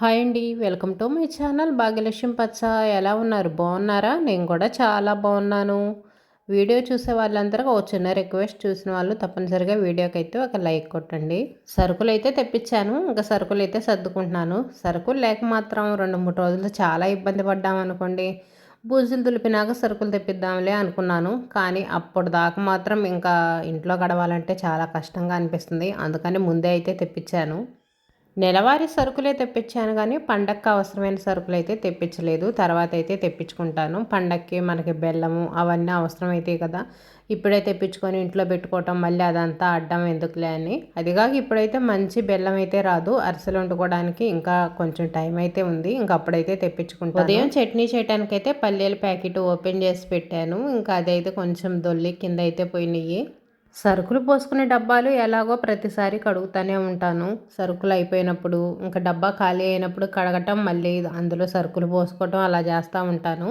Hi అండి welcome to my channel Bhagyalakshmi పచ్చ. ఎలా ఉన్నారు? బాగున్నారా? నేను కూడా చాలా బాగున్నాను. వీడియో చూసే వాళ్ళందరూ ఒక చిన్న రిక్వెస్ట్ చూసిన వాళ్ళు తప్పనిసరిగా వీడియోకి అయితే ఒక లైక్ కొట్టండి. సరుకులు అయితే తెప్పించాను ఇంకా సరుకులు అయితే సర్దుకుంటున్నాను. సరుకులు లేక మాత్రం రెండు మూడు రోజులు చాలా ఇబ్బంది పడ్డామనుకోండి బూజులు దులిపినాక సరుకులు తెప్పిద్దాంలే అనుకున్నాను. కానీ అప్పుడు దాకా మాత్రం ఇంకా ఇంట్లో గడవాలంటే చాలా కష్టంగా అనిపిస్తుంది. అందుకని ముందే అయితే తెప్పించాను. నెలవారీ సరుకులే తెప్పించాను కానీ పండక్కి అవసరమైన సరుకులు అయితే తెప్పించలేదు. తర్వాత అయితే తెప్పించుకుంటాను. పండక్కి మనకి బెల్లము అవన్నీ అవసరమైతే కదా ఇప్పుడే తెప్పించుకొని ఇంట్లో పెట్టుకోవటం మళ్ళీ అదంతా అడ్డం ఎందుకులే అని. అదిగాక ఇప్పుడైతే మంచి బెల్లం అయితే రాదు. అరిసెలు వండుకోవడానికి ఇంకా కొంచెం టైం అయితే ఉంది. ఇంకా అప్పుడైతే తెప్పించుకుంటాను. ఉదయం చట్నీ చేయడానికైతే అయితే పల్లీల ప్యాకెట్ ఓపెన్ చేసి పెట్టాను. ఇంకా అదైతే కొంచెం దొల్లి కింద అయితే పోయినాయి. సరుకులు పోసుకునే డబ్బాలు ఎలాగో ప్రతిసారి కడుగుతూనే ఉంటాను. సరుకులు అయిపోయినప్పుడు ఇంకా డబ్బా ఖాళీ అయినప్పుడు కడగటం మళ్ళీ అందులో సరుకులు పోసుకోవటం అలా చేస్తూ ఉంటాను.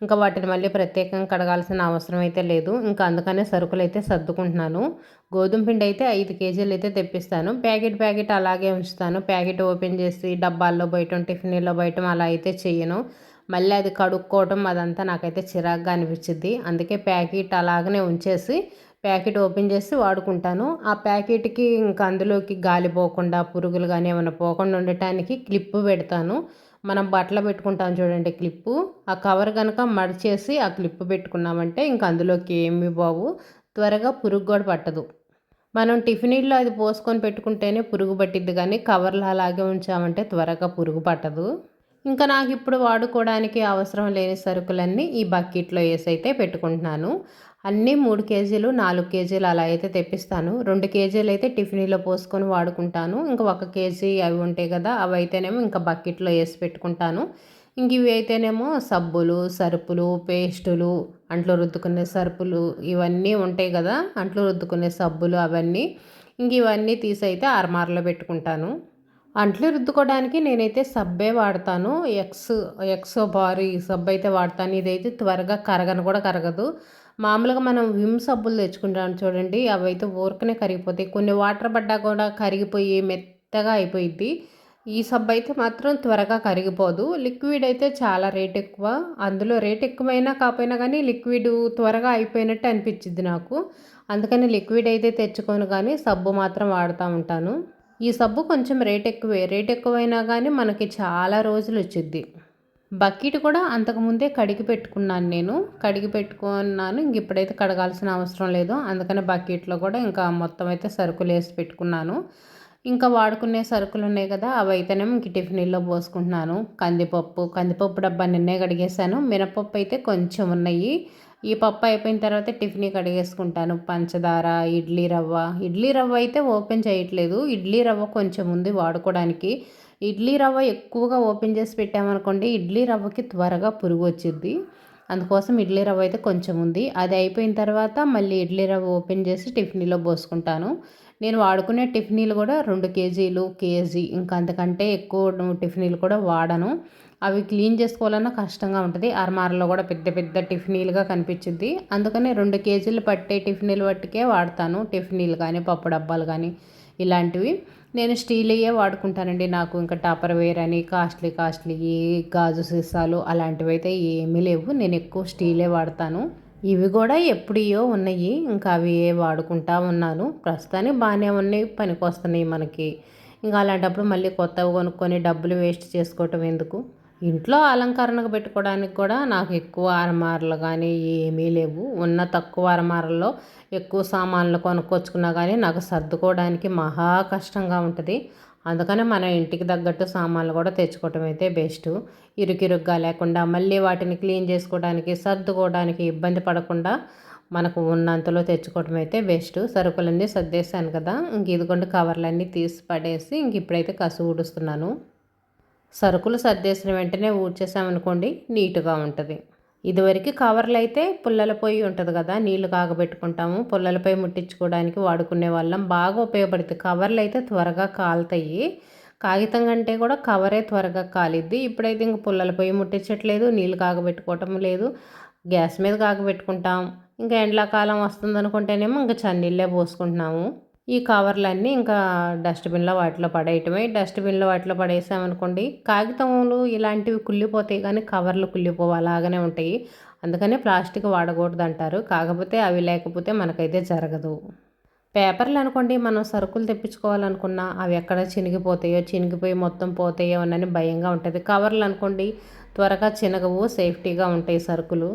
ఇంకా వాటిని మళ్ళీ ప్రత్యేకంగా కడగాల్సిన అవసరం అయితే లేదు. ఇంకా అందుకనే సరుకులు అయితే సర్దుకుంటున్నాను. గోధుమ పిండి అయితే ఐదు కేజీలు అయితే తెప్పిస్తాను. ప్యాకెట్ ప్యాకెట్ అలాగే ఉంచుతాను. ప్యాకెట్ ఓపెన్ చేసి డబ్బాల్లో బయటం టిఫిన్లో బయటం అలా అయితే చేయను మళ్ళీ అది కడుక్కోవటం అదంతా నాకైతే చిరాగ్గా అనిపించింది అందుకే ప్యాకెట్ అలాగనే ఉంచేసి ప్యాకెట్ ఓపెన్ చేసి వాడుకుంటాను. ఆ ప్యాకెట్కి ఇంకా అందులోకి గాలి పోకుండా పురుగులు కానీ ఏమైనా పోకుండా ఉండటానికి క్లిప్పు పెడతాను. మనం బట్టలు పెట్టుకుంటాం చూడండి క్లిప్పు ఆ కవర్ కనుక మడిచేసి ఆ క్లిప్పు పెట్టుకున్నామంటే ఇంకా అందులోకి ఏమి బావు త్వరగా పురుగు కూడా పట్టదు. మనం టిఫినీల్లో అది పోసుకొని పెట్టుకుంటేనే పురుగు పట్టిద్ది కానీ కవర్లు అలాగే ఉంచామంటే త్వరగా పురుగు పట్టదు. ఇంకా నాకు ఇప్పుడు వాడుకోవడానికి అవసరం లేని సరుకులన్నీ ఈ బకెట్లో వేసి అయితే పెట్టుకుంటున్నాను. అన్నీ మూడు కేజీలు నాలుగు కేజీలు అలా అయితే తెప్పిస్తాను. రెండు కేజీలు అయితే టిఫినీలో పోసుకొని వాడుకుంటాను. ఇంకా ఒక కేజీ అవి ఉంటాయి కదా అవి అయితేనేమో ఇంకా బకెట్లో వేసి పెట్టుకుంటాను. ఇంక ఇవి అయితేనేమో సబ్బులు సరుపులు పేస్టులు అంట్లో రుద్దుకునే సరుపులు ఇవన్నీ ఉంటాయి కదా అంట్లో రుద్దుకునే సబ్బులు అవన్నీ ఇంక ఇవన్నీ తీసి అయితే అరమార్లో పెట్టుకుంటాను. అంట్లు రుద్దుకోవడానికి నేనైతే సబ్బే వాడతాను. ఎక్స్ ఎక్సో బారీ సబ్బు అయితే వాడతాను. ఇదైతే త్వరగా కరగను కూడా కరగదు. మామూలుగా మనం విమ్ సబ్బులు తెచ్చుకుంటాం చూడండి అవి అయితే ఊరకనే కరిగిపోతాయి. కొన్ని వాటర్ పడ్డా కూడా కరిగిపోయి మెత్తగా అయిపోయింది ఈ సబ్బు అయితే మాత్రం త్వరగా కరిగిపోదు. లిక్విడ్ అయితే చాలా రేట్ ఎక్కువ. అందులో రేట్ ఎక్కువైనా కాకపోయినా కానీ లిక్విడ్ త్వరగా అయిపోయినట్టు అనిపించింది నాకు. అందుకని లిక్విడ్ అయితే తెచ్చుకొని కానీ సబ్బు మాత్రం వాడుతూ ఉంటాను. ఈ సబ్బు కొంచెం రేట్ ఎక్కువే. రేట్ ఎక్కువైనా కానీ మనకి చాలా రోజులు వచ్చింది బకెట్ కూడా అంతకుముందే కడిగి పెట్టుకున్నాను నేను. కడిగి పెట్టుకున్నాను. ఇంక ఇప్పుడైతే కడగాల్సిన అవసరం లేదు. అందుకని బకెట్లో కూడా ఇంకా మొత్తం అయితే సరుకులు వేసి పెట్టుకున్నాను. ఇంకా వాడుకునే సరుకులు ఉన్నాయి కదా అవి అయితేనేమో ఇంక టిఫిన్లో పోసుకుంటున్నాను. కందిపప్పు కందిపప్పు డబ్బా నిన్నే కడిగేసాను మినపప్పు అయితే కొంచెం ఉన్నాయి. ఈ పప్పు అయిపోయిన తర్వాత టిఫిన్ కడిగేసుకుంటాను. పంచదార ఇడ్లీ రవ్వ. ఇడ్లీ రవ్వ అయితే ఓపెన్ చేయట్లేదు. ఇడ్లీ రవ్వ కొంచెం ఉంది వాడుకోవడానికి. ఇడ్లీ రవ్వ ఎక్కువగా ఓపెన్ చేసి పెట్టామనుకోండి ఇడ్లీ రవ్వకి త్వరగా పురుగు వచ్చింది అందుకోసం ఇడ్లీ రవ్వ అయితే కొంచెం ఉంది. అది అయిపోయిన తర్వాత మళ్ళీ ఇడ్లీ రవ్వ ఓపెన్ చేసి టిఫినీలో పోసుకుంటాను. నేను వాడుకునే టిఫినీలు కూడా రెండు కేజీలు కేజీ ఇంకా అంతకంటే ఎక్కువ టిఫినీలు కూడా వాడను. అవి క్లీన్ చేసుకోవాలన్నా కష్టంగా ఉంటుంది. అర్మార్లో కూడా పెద్ద పెద్ద టిఫినీలుగా కనిపించింది అందుకని రెండు కేజీలు పట్టే టిఫినీలు పట్టుకే వాడతాను. టిఫినీలు కానీ పప్పు డబ్బాలు కానీ ఇలాంటివి. నేను స్టీల్యే వాడుకుంటానండి నాకు. ఇంకా టాపర్ వేర్ అని కాస్ట్లీ కాస్ట్లీ గాజు సీసాలు అలాంటివి అయితే ఏమీ లేవు. నేను ఎక్కువ స్టీలే వాడతాను. ఇవి కూడా ఎప్పుడియో ఉన్నాయి ఇంకా అవి వాడుకుంటా ఉన్నాను. ప్రస్తుతానికి బాగానే ఉన్నాయి పనికి వస్తున్నాయి మనకి. ఇంకా అలాంటప్పుడు మళ్ళీ కొత్తవి కొనుక్కొని డబ్బులు వేస్ట్ చేసుకోవటం ఎందుకు? ఇంట్లో అలంకరణకు పెట్టుకోవడానికి కూడా నాకు ఎక్కువ అరమారలు కానీ ఏమీ లేవు. ఉన్న తక్కువ అరమారల్లో ఎక్కువ సామాన్లు కొనుక్కొచ్చుకున్నా కానీ నాకు సర్దుకోవడానికి మహా కష్టంగా ఉంటుంది. అందుకనే మన ఇంటికి తగ్గట్టు సామాన్లు కూడా తెచ్చుకోవటం అయితే బెస్ట్. ఇరుకిరుగ్గా లేకుండా మళ్ళీ వాటిని క్లీన్ చేసుకోవడానికి సర్దుకోవడానికి ఇబ్బంది పడకుండా మనకు ఉన్నంతలో తెచ్చుకోవటం అయితే బెస్ట్. సరుకులన్నీ సర్దేశాను కదా ఇంక ఇదిగోండి కవర్లన్నీ తీసి పడేసి ఇంక ఇప్పుడైతే కసు ఊడుస్తున్నాను. సరుకులు సర్దేసిన వెంటనే ఊడ్చేసామనుకోండి నీట్గా ఉంటుంది. ఇదివరకు కవర్లు అయితే పుల్లల పొయ్యి ఉంటుంది కదా నీళ్ళు కాగబెట్టుకుంటాము. పుల్లల పొయ్యి ముట్టించుకోవడానికి వాడుకునే వాళ్ళం. బాగా ఉపయోగపడుతుంది. కవర్లు అయితే త్వరగా కాలుతాయి. కాగితం కంటే కూడా కవరే త్వరగా కాలిద్ది. ఇప్పుడైతే ఇంక పుల్లల పొయ్యి ముట్టించట్లేదు నీళ్ళు కాగబెట్టుకోవటం లేదు. గ్యాస్ మీద కాగబెట్టుకుంటాం. ఇంకా ఎండాకాలం వస్తుంది అనుకుంటేనేమో ఇంకా చన్నీళ్ళే పోసుకుంటున్నాము. ఈ కవర్లన్నీ ఇంకా డస్ట్బిన్లో వాటిలో పడేయటమే. డస్ట్బిన్లో వాటిలో పడేసామనుకోండి కాగితములు ఇలాంటివి కుళ్ళిపోతాయి కానీ కవర్లు కుళ్ళిపోవు అలాగనే ఉంటాయి. అందుకనే ప్లాస్టిక్ వాడకూడదు అంటారు కాకపోతే అవి లేకపోతే మనకైతే జరగదు. పేపర్లు అనుకోండి మనం సరుకులు తెప్పించుకోవాలనుకున్నా అవి ఎక్కడ చినిగిపోతాయో చినిగిపోయి మొత్తం పోతాయో అని భయంగా ఉంటుంది. కవర్లు అనుకోండి త్వరగా చినగవు సేఫ్టీగా ఉంటాయి సరుకులు.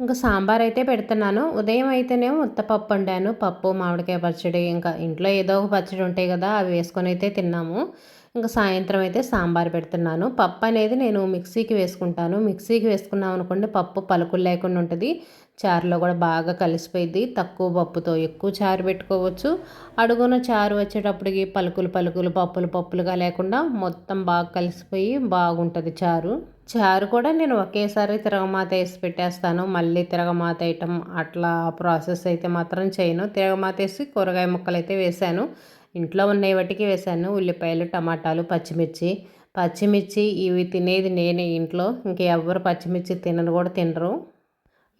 ఇంకా సాంబార్ అయితే పెడుతున్నాను. ఉదయం అయితేనేమో ఉత్తపప్పు వండాను. పప్పు మామిడికాయ పచ్చడి ఇంకా ఇంట్లో ఏదో ఒక పచ్చడి ఉంటాయి కదా అవి వేసుకొని అయితే తిన్నాము. ఇంకా సాయంత్రం అయితే సాంబార్ పెడుతున్నాను. పప్పు అనేది నేను మిక్సీకి వేసుకుంటాను. మిక్సీకి వేసుకున్నాం అనుకోండి పప్పు పలుకులు లేకుండా ఉంటుంది. చారులో కూడా బాగా కలిసిపోయింది తక్కువ పప్పుతో ఎక్కువ చారు పెట్టుకోవచ్చు. అడుగున చారు వచ్చేటప్పటికి పలుకులు పలుకులు పప్పులు పప్పులుగా లేకుండా మొత్తం బాగా కలిసిపోయి బాగుంటుంది చారు. చారు కూడా నేను ఒకేసారి తిరగమాత వేసి పెట్టేస్తాను. మళ్ళీ తిరగమాత వేయటం అట్లా ప్రాసెస్ అయితే మాత్రం చేయను. తిరగమాత వేసి కూరగాయ ముక్కలు అయితే వేసాను ఇంట్లో ఉన్న వాటికి వేసాను ఉల్లిపాయలు టమాటాలు పచ్చిమిర్చి. పచ్చిమిర్చి ఇవి తినేది నేనే ఇంట్లో. ఇంకెవ్వరు పచ్చిమిర్చి తినరు కూడా తినరు.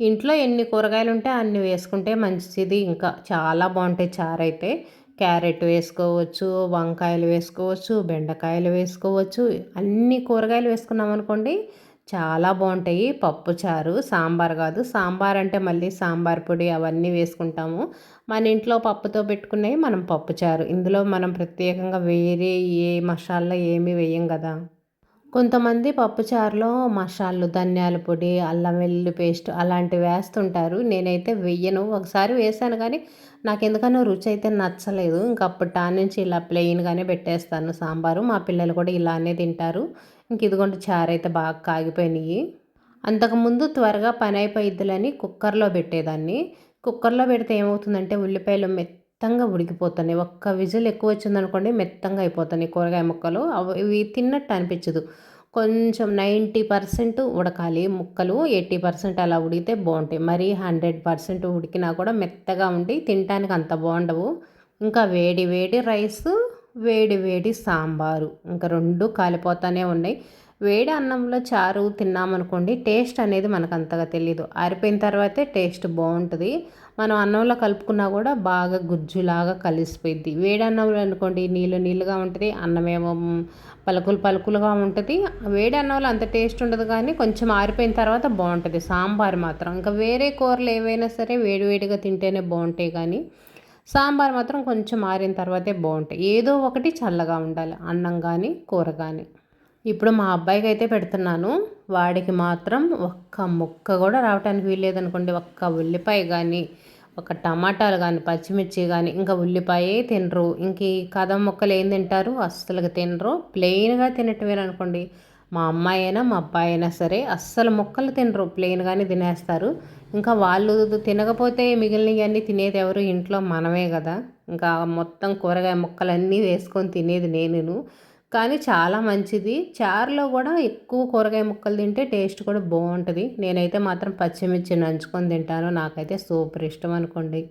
ఇంట్లో ఎన్ని కూరగాయలు ఉంటే అన్ని వేసుకుంటే మంచిది. ఇంకా చాలా బాగుంటాయి చారు అయితే క్యారెట్ వేసుకోవచ్చు వంకాయలు వేసుకోవచ్చు బెండకాయలు వేసుకోవచ్చు. అన్ని కూరగాయలు వేసుకున్నాం అనుకోండి చాలా బాగుంటాయి పప్పు చారు సాంబార్ కాదు. సాంబార్ అంటే మళ్ళీ సాంబార్ పొడి అవన్నీ వేసుకుంటాము. మన ఇంట్లో పప్పుతో పెట్టుకునేవి మనం పప్పు చారు. ఇందులో మనం ప్రత్యేకంగా వేరే ఏ మసాలా ఏమీ వేయం కదా. కొంతమంది పప్పుచారులో మసాలు ధనియాల పొడి అల్లం వెల్లుల్లి పేస్ట్ అలాంటివి వేస్తుంటారు. నేనైతే వెయ్యను. ఒకసారి వేసాను కానీ నాకు ఎందుకనో రుచి అయితే నచ్చలేదు ఇంకప్పటి నుంచి ఇలా ప్లెయిన్గానే పెట్టేస్తాను సాంబారు. మా పిల్లలు కూడా ఇలానే తింటారు. ఇంక ఇదిగోండి చారు అయితే బాగా కాగిపోయినాయి. అంతకుముందు త్వరగా పని అయిపోయిద్దులని కుక్కర్లో పెట్టేదాన్ని. కుక్కర్లో పెడితే ఏమవుతుందంటే ఉల్లిపాయలు మెత్త మెత్తంగా ఉడికిపోతున్నాయి. ఒక్క విజిల్ ఎక్కువ వచ్చిందనుకోండి మెత్తంగా అయిపోతున్నాయి కూరగాయ ముక్కలు. అవి తిన్నట్టు అనిపించదు. కొంచెం నైంటీ పర్సెంట్ ఉడకాలి. ముక్కలు ఎయిటీ పర్సెంట్ అలా ఉడికితే బాగుంటాయి. మరీ హండ్రెడ్ పర్సెంట్ ఉడికినా కూడా మెత్తగా ఉండి తినడానికి అంత బాగుండవు. ఇంకా వేడి వేడి రైస్ వేడి వేడి సాంబారు. ఇంకా రెండు కాలిపోతూనే ఉన్నాయి. వేడి అన్నంలో చారు తిన్నామనుకోండి టేస్ట్ అనేది మనకు అంతగా తెలియదు ఆరిపోయిన తర్వాతే టేస్ట్ బాగుంటుంది. మనం అన్నంలో కలుపుకున్నా కూడా బాగా గుజ్జులాగా కలిసిపోయింది వేడి అన్నంలో అనుకోండి నీళ్ళు నీళ్ళుగా ఉంటుంది అన్నమేమో పలుకులు పలుకులుగా ఉంటుంది. వేడి అన్నంలో అంత టేస్ట్ ఉండదు కానీ కొంచెం ఆరిపోయిన తర్వాత బాగుంటుంది. సాంబార్ మాత్రం. ఇంకా వేరే కూరలు ఏవైనా సరే వేడివేడిగా తింటేనే బాగుంటాయి కానీ సాంబార్ మాత్రం కొంచెం ఆరిన తర్వాతే బాగుంటాయి. ఏదో ఒకటి చల్లగా ఉండాలి. అన్నం కానీ కూర కానీ ఇప్పుడు మా అబ్బాయికి అయితే పెడుతున్నాను. వాడికి మాత్రం ఒక్క ముక్క కూడా రావడానికి వీల్లేదనుకోండి. ఒక్క ఉల్లిపాయ కానీ ఒక టమాటాలు కానీ పచ్చిమిర్చి కానీ ఇంకా ఉల్లిపాయే తినరు. ఇంక ఈ కదం మొక్కలు ఏం తింటారు? అస్సలుగా తినరు. ప్లెయిన్గా తినటమేననుకోండి మా అమ్మాయి అయినా మా అబ్బాయి అయినా సరే అస్సలు మొక్కలు తినరు. ప్లెయిన్గానే తినేస్తారు. ఇంకా వాళ్ళు తినకపోతే మిగిలినవన్నీ తినేది ఎవరు? ఇంట్లో మనమే కదా. ఇంకా మొత్తం కూరగాయ మొక్కలన్నీ వేసుకొని తినేది నేను కానీ చాలా మంచిది. చారులో కూడా ఎక్కువ కూరగాయ ముక్కలు తింటే టేస్ట్ కూడా బాగుంటుంది. నేనైతే మాత్రం పచ్చిమిర్చి నంచుకొని తింటాను. నాకైతే సూపర్ ఇష్టం అనుకోండి.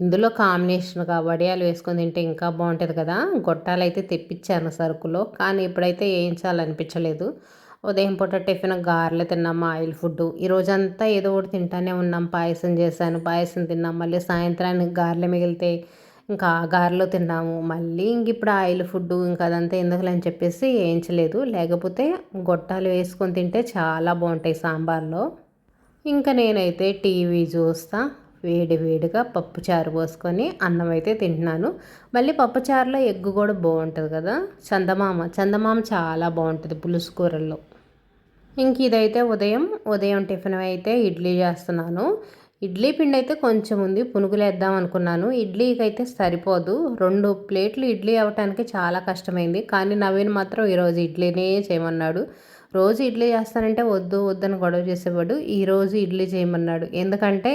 ఇందులో కాంబినేషన్గా వడియాలు వేసుకొని తింటే ఇంకా బాగుంటుంది కదా. గొట్టాలు అయితే తెప్పించాను సరుకులో కానీ ఇప్పుడైతే వేయించాలనిపించలేదు ఉదయం పూట టిఫిన్ గారెలు తిన్నాం ఆయిల్ ఫుడ్. ఈ రోజంతా ఏదో ఒకటి తింటానే ఉన్నాం. పాయసం చేశాను పాయసం తిన్నాం. మళ్ళీ సాయంత్రానికి గారెలు మిగిలితే ఇంకా గారెలో తిన్నాము. మళ్ళీ ఇంక ఇప్పుడు ఆయిల్ ఫుడ్ ఇంకా అదంతా ఎందుకలని చెప్పేసి వేయించలేదు. లేకపోతే గొట్టాలు వేసుకొని తింటే చాలా బాగుంటాయి సాంబార్లో. ఇంకా నేనైతే టీవీ చూస్తా. వేడి వేడిగా పప్పుచారు పోసుకొని అన్నం అయితే తింటున్నాను. మళ్ళీ పప్పుచారులో ఎగ్గు కూడా బాగుంటుంది కదా. చందమామ చందమామ చాలా బాగుంటుంది పులుసు కూరల్లో. ఇంక ఇదైతే ఉదయం ఉదయం టిఫిన్ అయితే ఇడ్లీ చేస్తున్నాను. ఇడ్లీ పిండి అయితే కొంచెం ఉంది పునుగులేద్దాం అనుకున్నాను. ఇడ్లీకి అయితే సరిపోదు. రెండు ప్లేట్లు ఇడ్లీ అవ్వటానికి చాలా కష్టమైంది. కానీ నవీన్ మాత్రం ఈరోజు ఇడ్లీనే చేయమన్నాడు. రోజు ఇడ్లీ చేస్తానంటే వద్దు వద్దని గొడవ చేసేవాడు. ఈరోజు ఇడ్లీ చేయమన్నాడు. ఎందుకంటే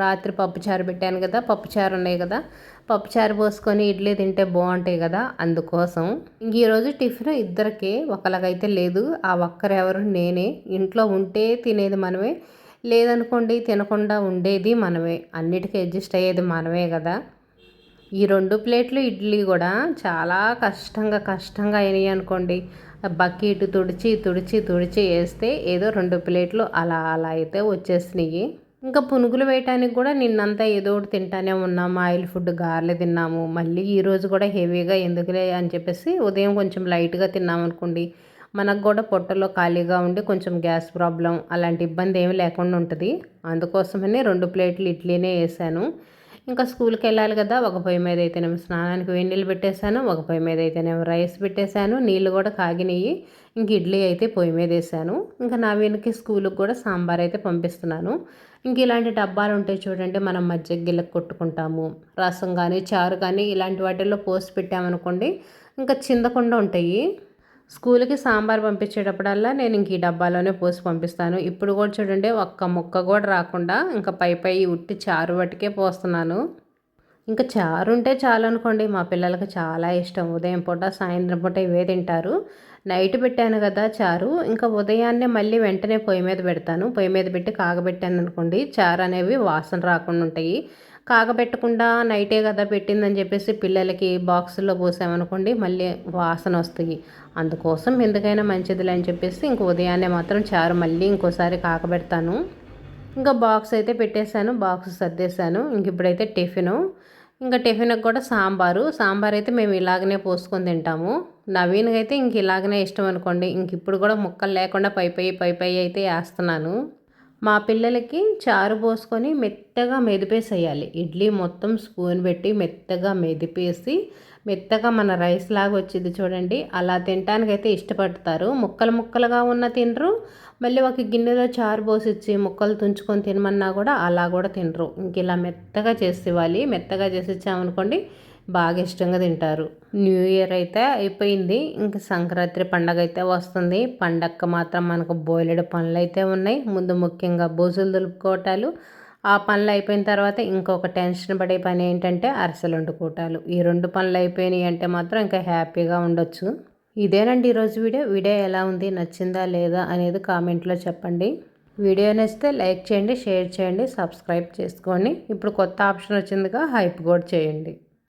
రాత్రి పప్పుచారు పెట్టాను కదా పప్పుచారు ఉన్నాయి కదా. పప్పుచారు పోసుకొని ఇడ్లీ తింటే బాగుంటాయి కదా అందుకోసం. ఇంక ఈరోజు టిఫిన్ ఇద్దరికే ఒకలాగైతే లేదు. ఆ ఒక్కరెవరు నేనే. ఇంట్లో ఉంటే తినేది మనమే. లేదనుకోండి తినకుండా ఉండేది మనమే. అన్నిటికీ అడ్జస్ట్ అయ్యేది మనమే కదా. ఈ రెండు ప్లేట్లు ఇడ్లీ కూడా చాలా కష్టంగా కష్టంగా అయినాయి అనుకోండి. బకెట్ తుడిచి తుడిచి తుడిచి వేస్తే ఏదో రెండు ప్లేట్లు అలా అలా అయితే వచ్చేసినాయి. ఇంకా పునుగులు వేయటానికి కూడా నిన్నంతా ఏదో ఒకటి తింటానే ఉన్నాము. ఆయిల్ ఫుడ్ గారెలు తిన్నాము. మళ్ళీ ఈరోజు కూడా హెవీగా ఎందుకులే అని చెప్పేసి ఉదయం కొంచెం లైట్గా తిన్నాము అనుకోండి మనకు కూడా పొట్టలో ఖాళీగా ఉండి కొంచెం గ్యాస్ ప్రాబ్లం అలాంటి ఇబ్బంది ఏమి లేకుండా ఉంటుంది. అందుకోసమని రెండు ప్లేట్లు ఇడ్లీనే వేసాను. ఇంకా స్కూల్కి వెళ్ళాలి కదా ఒక పొయ్యి మీద అయితేనేమో స్నానానికి వేడి నీళ్ళు పెట్టేశాను ఒక పొయ్యి మీద అయితేనేమో రైస్ పెట్టేశాను నీళ్ళు కూడా కాగినాయి. ఇంక ఇడ్లీ అయితే పొయ్యి మీద వేసాను. ఇంకా నా వెనక్కి స్కూల్కి కూడా సాంబార్ అయితే పంపిస్తున్నాను. ఇంక ఇలాంటి డబ్బాలు ఉంటాయి చూడండి మనం మధ్య గిల్లకు కొట్టుకుంటాము. రసం కానీ చారు కానీ ఇలాంటి వాటిల్లో పోసి పెట్టామనుకోండి ఇంకా చిందకుండా ఉంటాయి. స్కూల్కి సాంబార్ పంపించేటప్పుడల్లా నేను ఇంక ఈ డబ్బాలోనే పోసి పంపిస్తాను. ఇప్పుడు కూడా చూడండి ఒక్క ముక్క కూడా రాకుండా ఇంకా పై పై ఉట్టి చారు పట్టుకే పోస్తున్నాను. ఇంకా చారు ఉంటే చాలు అనుకోండి మా పిల్లలకి చాలా ఇష్టం. ఉదయం పూట సాయంత్రం పూట ఇవే తింటారు. నైట్ పెట్టాను కదా చారు ఇంకా ఉదయాన్నే మళ్ళీ వెంటనే పొయ్యి మీద పెడతాను. పొయ్యి మీద పెట్టి కాగబెట్టాను అనుకోండి చారు అనేవి వాసన రాకుండా ఉంటాయి. కాగబెట్టకుండా నైటే కదా పెట్టిందని చెప్పేసి పిల్లలకి బాక్సుల్లో పోసామనుకోండి మళ్ళీ వాసన వస్తాయి. అందుకోసం ఎందుకైనా మంచిదిలే అని చెప్పేసి ఇంక ఉదయాన్నే మాత్రం చారు మళ్ళీ ఇంకోసారి కాకబెడతాను ఇంకా బాక్స్ అయితే పెట్టేశాను బాక్స్ సర్దేశాను. ఇంక ఇప్పుడైతే టిఫిను. ఇంకా టిఫిన్కి కూడా సాంబారు. సాంబార్ అయితే మేము ఇలాగనే పోసుకొని తింటాము. నవీన్కి అయితే ఇంక ఇలాగనే ఇష్టం అనుకోండి. ఇంక ఇప్పుడు కూడా ముక్కలు లేకుండా పై పై పై పై అయితే వేస్తున్నాను. మా పిల్లలకి చారు పోసుకొని మెత్తగా మెదిపేసేయాలి. ఇడ్లీ మొత్తం స్పూన్ పెట్టి మెత్తగా మెదిపేసి మెత్తగా మన రైస్ లాగా వచ్చింది చూడండి. అలా తినటానికైతే ఇష్టపడతారు. ముక్కలు ముక్కలుగా ఉన్న తినరు. మళ్ళీ ఒక గిన్నెలో చారు పోసిచ్చి ముక్కలు తుంచుకొని తినమన్నా కూడా అలా కూడా తినరు. ఇంక ఇలా మెత్తగా చేసి ఇవ్వాలి మెత్తగా చేసి ఇచ్చామనుకోండి బాగా ఇష్టంగా తింటారు. న్యూ ఇయర్ అయితే అయిపోయింది. ఇంక సంక్రాంతి పండగ అయితే వస్తుంది. పండగ మాత్రం మనకు బోలెడు పనులు అయితే ఉన్నాయి. ముందు ముఖ్యంగా బూజులు దులుపుకోవటాలు. ఆ పనులు అయిపోయిన తర్వాత ఇంకొక టెన్షన్ పడే పని ఏంటంటే అరసలు వండుకోవటాలు. ఈ రెండు పనులు అయిపోయినాయి అంటే మాత్రం ఇంకా హ్యాపీగా ఉండొచ్చు. ఇదేనండి ఈరోజు వీడియో. వీడియో ఎలా ఉంది? నచ్చిందా? లేదా? అనేది కామెంట్లో చెప్పండి. వీడియో నచ్చితే లైక్ చేయండి షేర్ చేయండి సబ్స్క్రైబ్ చేసుకోండి. ఇప్పుడు కొత్త ఆప్షన్ వచ్చిందిగా హైప్ కూడా చేయండి.